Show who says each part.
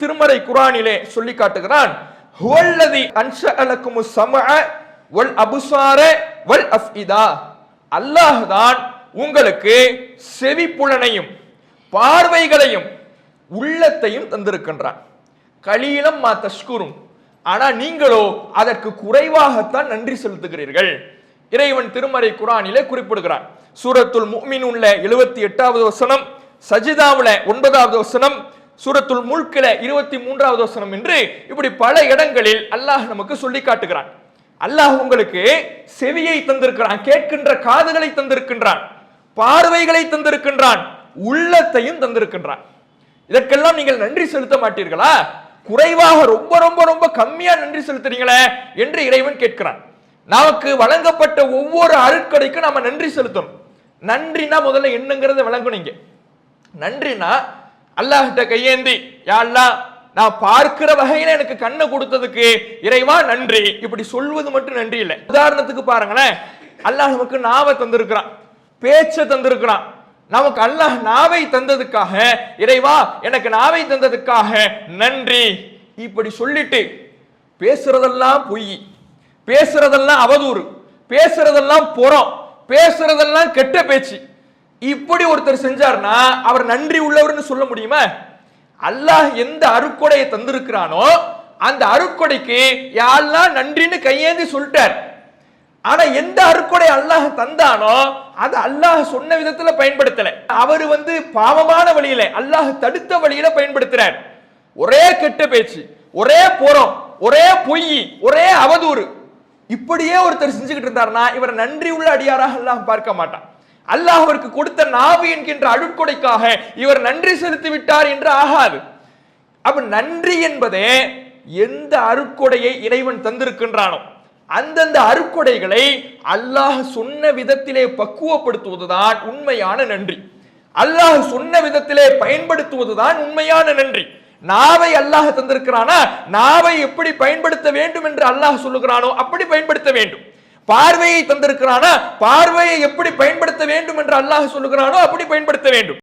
Speaker 1: திருமறை குரானிலே சொல்லி காட்டுகிறான் ஹுவல்லதி அன்ஷஅலக்குமு சமஅ வல் அபுசார வல் அஃஇதா. அல்லாஹ் தான் உங்களுக்கு செவிப்புலனையும் பார்வைகளையும் உள்ளத்தையும் தந்திருக்கின்றான். கலீலம் மா தஷ்குரும். ஆனா நீங்களோ அதற்கு குறைவாகத்தான் நன்றி செலுத்துகிறீர்கள். இறைவன் திருமறை குரானிலே குறிப்பிடுகிறான். சூரத்துல் முஃமின் உள்ள எழுபத்தி எட்டாவது வசனம் சஜிதாவுல ஒன்பதாவது வசனம் சூரத்துல் முழுக்கில இருபத்தி மூன்றாவது வசனம் என்று இப்படி பல இடங்களில் அல்லாஹ் நமக்கு சொல்லி காட்டுகிறான். அல்லாஹ் உங்களுக்கு செவியை தந்திருக்கிறான் கேட்கின்ற காதுகளை தந்திருக்கின்றான் பார்வைகளை தந்திருக்கின்றான் உள்ளத்தையும் தந்திருக்கின்றான். இதற்கெல்லாம் நீங்கள் நன்றி செலுத்த மாட்டீர்களா? குறைவாக ரொம்ப ரொம்ப ரொம்ப கம்மியா நன்றி செலுத்துறீங்களே என்று இறைவன் கேட்கிறான். நமக்கு வழங்கப்பட்ட ஒவ்வொரு அருட்கொடைக்கும் நாம நன்றி செலுத்தணும். நன்றினா முதல்ல என்னங்கிறத விளங்கணுங்க நன்றினா அல்லாஹிட்ட கையேந்தி யா நான் பார்க்கிற வகையில எனக்கு கண்ணை கொடுத்ததுக்கு இறைவா நன்றி. இப்படி சொல்வது மட்டும் நன்றி இல்லை. உதாரணத்துக்கு பாருங்களேன் அல்லாஹ் நமக்கு நாவை தந்திருக்கிறான் பேச்சை தந்திருக்கிறான். நமக்கு அல்லாஹ் நாவை தந்ததுக்காக இறைவா எனக்கு நாவை தந்ததுக்காக நன்றி. இப்படி சொல்லிட்டு பேசுறதெல்லாம் பொய் பேசுறதெல்லாம் அவதூறு பேசுறதெல்லாம் புறம் பேசுறதெல்லாம் கெட்ட பேச்சு. இப்படி ஒருத்தர் செஞ்சார்னா அவர் நன்றி உள்ளவர்னு சொல்ல முடியுமா? அல்லாஹ் எந்த அருக்கொடையை தந்திருக்கிறானோ அந்த அருக்கொடைக்கு யாரெல்லாம் நன்றின்னு கையேந்தி சொல்லிட்டார். ஆனா எந்த அருக்கொடை அல்லாஹ் தந்தானோ அது அல்லாஹ் சொன்ன விதத்துல பயன்படுத்தல. அவர் வந்து பாவமான வழியில அல்லாஹ் தடுத்த வழியில பயன்படுத்துறார். ஒரே கெட்ட பேச்சு ஒரே புறம் ஒரே பொய் ஒரே அவதூறு. இப்படியே ஒருத்தர் செஞ்சுக்கிட்டு இருந்தார்னா இவர் நன்றி உள்ள அடியாராக அல்லாஹ் பார்க்க மாட்டான். அல்லாஹ் அவருக்கு கொடுத்த நாவு என்கின்ற அருட்கொடைக்காக இவர் நன்றி செலுத்தி விட்டார் என்று ஆகாது. அப்ப நன்றி என்பதே எந்த அருட்கொடையை இறைவன் தந்திருக்கின்றானோ அந்தந்த அருட்கொடைகளை அல்லாஹ் சொன்ன விதத்திலே பக்குவப்படுத்துவதுதான் உண்மையான நன்றி. அல்லாஹ் சொன்ன விதத்திலே பயன்படுத்துவதுதான் உண்மையான நன்றி. நாவை அல்லாஹ் தந்திருக்கிறானா? நாவை எப்படி பயன்படுத்த வேண்டும் என்று அல்லாஹ் சொல்லுகிறானோ அப்படி பயன்படுத்த வேண்டும். பார்வையை தந்திருக்கிறானா? பார்வையை எப்படி பயன்படுத்த வேண்டும் என்று அல்லாஹ் சொல்லுகிறானோ அப்படி பயன்படுத்த வேண்டும்.